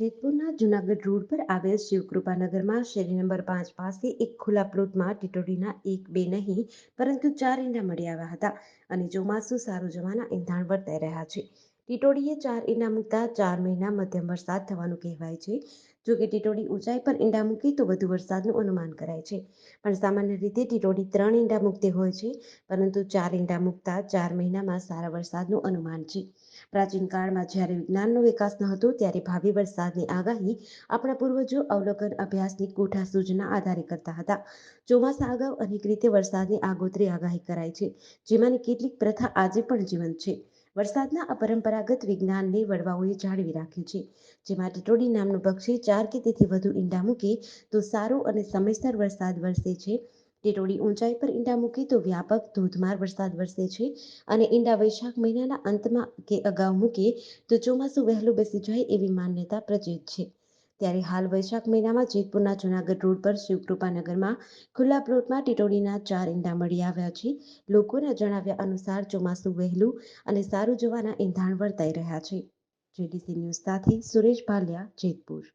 જેતપુરના Junagadh road પર આવેલ શિવકૃપાનગરમાં શેરી નંબર પાંચ પાસે એક ખુલ્લા પ્લોટમાં ટીટોડીના એક, બે નહીં, પરંતુ ચાર ઈંડા મળી આવ્યા હતા અને ચોમાસું સારું જવાના એંધાણ વર્તાઈ રહ્યા છે. ટીટોડીએ ચાર ઈંડા મૂકતા ચાર મહિના મધ્યમ વરસાદ થવાનું કહેવાય છે. જો કે ટીટોડી ઊંચાઈ પર ઈંડા મૂકી તો વધુ વરસાદનું અનુમાન કરાય છે. પણ સામાન્ય રીતે ટીટોડી ત્રણ ઈંડા મૂકતી હોય છે, પરંતુ ચાર ઈંડા મૂકતા ચાર મહિનામાં સારા વરસાદનું અનુમાન છે. પ્રાચીન કાળમાં જ્યારે વિજ્ઞાનનો વિકાસ ન હતો, ત્યારે ભાવિ વરસાદની આગાહી આપણા પૂર્વજો અવલોકન અભ્યાસની કોઠા સૂચના આધારે કરતા હતા. ચોમાસા અગાઉ અનેક રીતે વરસાદની આગોતરી આગાહી કરાય છે, જેમાંની કેટલીક પ્રથા આજે પણ જીવંત છે. વરસાદના અપરંપરાગત વિજ્ઞાનને વડવાઓએ જાળવી રાખ્યું છે. જેમાં ટીટોડી નામનું પક્ષી ચાર કે તેથી વધુ ઈંડા મૂકે તો સારો અને સમયસર વરસાદ વરસે છે. ટીટોડી ઊંચાઈ પર ઈંડા મૂકે તો વ્યાપક ધોધમાર વરસાદ વરસે છે અને ઈંડા વૈશાખ મહિનાના અંતમાં કે અગાઉ મૂકે તો ચોમાસું વહેલું બેસી જાય એવી માન્યતા પ્રચલિત છે. ત્યારે હાલ વૈશાખ મહિનામાં જેતપુરના જૂનાગઢ રોડ પર શિવકૃપાનગરમાં ખુલ્લા પ્લોટમાં ટીટોડીના ચાર ઈંડા મળી આવ્યા છે. લોકોના જણાવ્યા અનુસાર ચોમાસું વહેલું અને સારું જોવાના ઈંધાણ વર્તાઈ રહ્યા છે. જેડીસી ન્યૂઝ સાથે સુરેશ ભાલિયા જેતપુર.